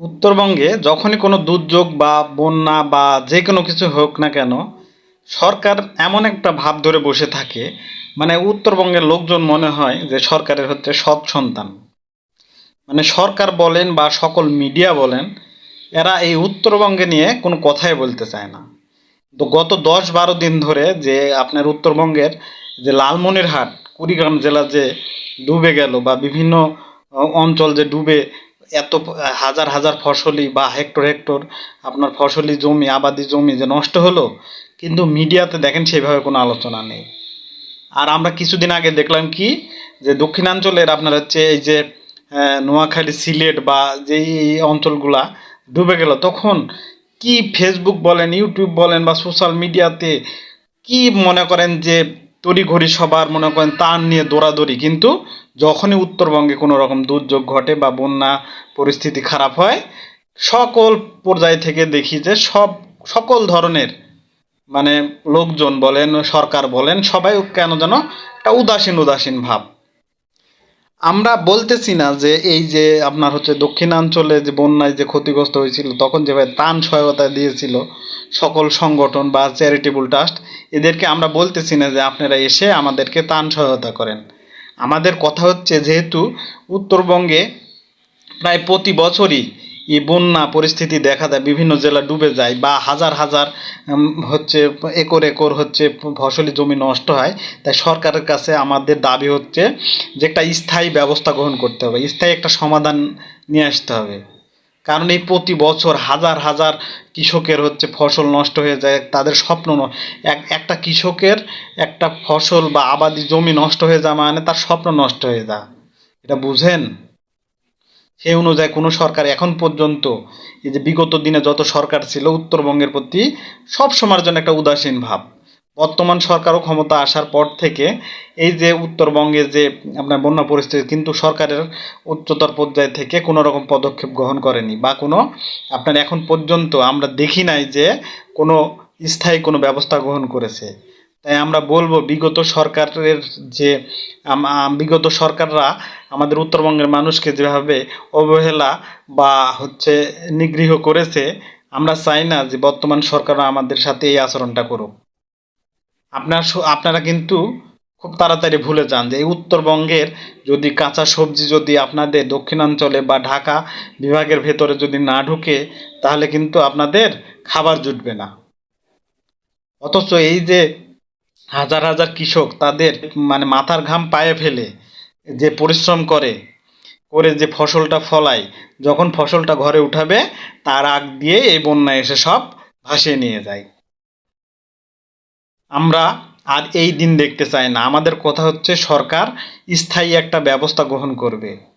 উত্তরবঙ্গে যখনই কোনো দুর্যোগ বা বন্যা বা যে কোনো কিছু হোক না কেন, সরকার এমন একটা ভাব ধরে বসে থাকে মানে উত্তরবঙ্গের লোকজন মনে হয় যে সরকারের হচ্ছে সৎ সন্তান। মানে সরকার বলেন বা সকল মিডিয়া বলেন, এরা এই উত্তরবঙ্গে নিয়ে কোনো কথাই বলতে চায় না। তো গত দশ বারো দিন ধরে যে আপনার উত্তরবঙ্গের যে লালমনিরহাট, কুড়িগ্রাম জেলা যে ডুবে গেল বা বিভিন্ন অঞ্চল যে ডুবে এত হাজার হাজার ফসলি বা হেক্টর হেক্টর আপনার ফসলি জমি, আবাদি জমি যে নষ্ট হলো, কিন্তু মিডিয়াতে দেখেন সেইভাবে কোনো আলোচনা নেই। আর আমরা কিছুদিন আগে দেখলাম কি, যে দক্ষিণাঞ্চলের আপনার হচ্ছে এই যে নোয়াখালী, সিলেট বা যে এই অঞ্চলগুলা ডুবে গেল, তখন কি ফেসবুক বলেন ইউটিউব বলেন বা সোশ্যাল মিডিয়াতে কি মনে করেন যে তড়িঘড়ি সবার মনে করেন তার নিয়ে দৌড়াদৌড়ি, কিন্তু যখনই উত্তরবঙ্গে কোনো রকম দুর্যোগ ঘটে বা বন্যা পরিস্থিতি খারাপ হয়, সকল পর্যায় থেকে দেখি যে সব, সকল ধরনের মানে লোকজন বলেন, সরকার বলেন, সবাই কেন যেন একটা উদাসীন উদাসীন ভাব। আমরা বলতেছি না যে এই যে আপনার হচ্ছে দক্ষিণাঞ্চলে যে বন্যায় যে ক্ষতিগ্রস্ত হয়েছিল, তখন যেভাবে ত্রাণ সহায়তা দিয়েছিল সকল সংগঠন বা চ্যারিটেবল ট্রাস্ট এদেরকে আমরা বলতেছি না যে আপনারা এসে আমাদেরকে ত্রাণ সহায়তা করেন। আমাদের কথা হচ্ছে যেহেতু উত্তরবঙ্গে প্রায় প্রতি বছরই বন্যা পরিস্থিতি দেখা দেয়, বিভিন্ন জেলা ডুবে যায় বা হাজার হাজার হচ্ছে একর একর হচ্ছে ফসলি জমি নষ্ট হয়। তাই সরকারের কাছে আমাদের দাবি হচ্ছে যে একটা স্থায়ী ব্যবস্থা গ্রহণ করতে হবে, স্থায়ী একটা সমাধান নিয়ে আসতে হবে। কারণ এই প্রতি বছর হাজার হাজার কৃষকের হচ্ছে ফসল নষ্ট হয়ে যায়, তাদের স্বপ্ন এক, একটা কৃষকের একটা ফসল বা আবাদি জমি নষ্ট হয়ে যাওয়া মানে তার স্বপ্ন নষ্ট হয়ে যায় এটা বুঝেন? সেই অনুযায়ী কোনো সরকার এখন পর্যন্ত এই যে বিগত দিনে যত সরকার ছিল উত্তরবঙ্গের প্রতি সব সময়ের জন্য একটা উদাসীন ভাব। বর্তমান সরকারও ক্ষমতা আসার পর থেকে এই যে উত্তরবঙ্গে যে আপনার বন্যা পরিস্থিতি, কিন্তু সরকারের উচ্চতর পর্যায় থেকে কোনো রকম পদক্ষেপ গ্রহণ করেনি বা কোনো আপনার এখন পর্যন্ত আমরা দেখি নাই যে কোনো স্থায়ী কোনো ব্যবস্থা গ্রহণ করেছে। তাই আমরা বলব বিগত সরকারের যে বিগত সরকাররা আমাদের উত্তরবঙ্গের মানুষকে যেভাবে অবহেলা বা হচ্ছে নিগৃহ করেছে, আমরা চাই না যে বর্তমান সরকার আমাদের সাথে এই আচরণটা করুক। আপনার আপনারা কিন্তু খুব তাড়াতাড়ি ভুলে যান যে এই উত্তরবঙ্গের যদি কাঁচা সবজি যদি আপনাদের দক্ষিণাঞ্চলে বা ঢাকা বিভাগের ভেতরে যদি না ঢুকে, তাহলে কিন্তু আপনাদের খাবার জুটবে না। অথচ এই যে হাজার হাজার কৃষক তাদের মানে মাথার ঘাম পায়ে ফেলে যে পরিশ্রম করে করে যে ফসলটা ফলায়, যখন ফসলটা ঘরে উঠাবে, তার আগ দিয়ে এই বন্যা এসে সব ভাসিয়ে নিয়ে যায়। আমরা আর এই দিন দেখতে চাই না। আমাদের কথা হচ্ছে সরকার স্থায়ী একটা ব্যবস্থা গ্রহণ করবে।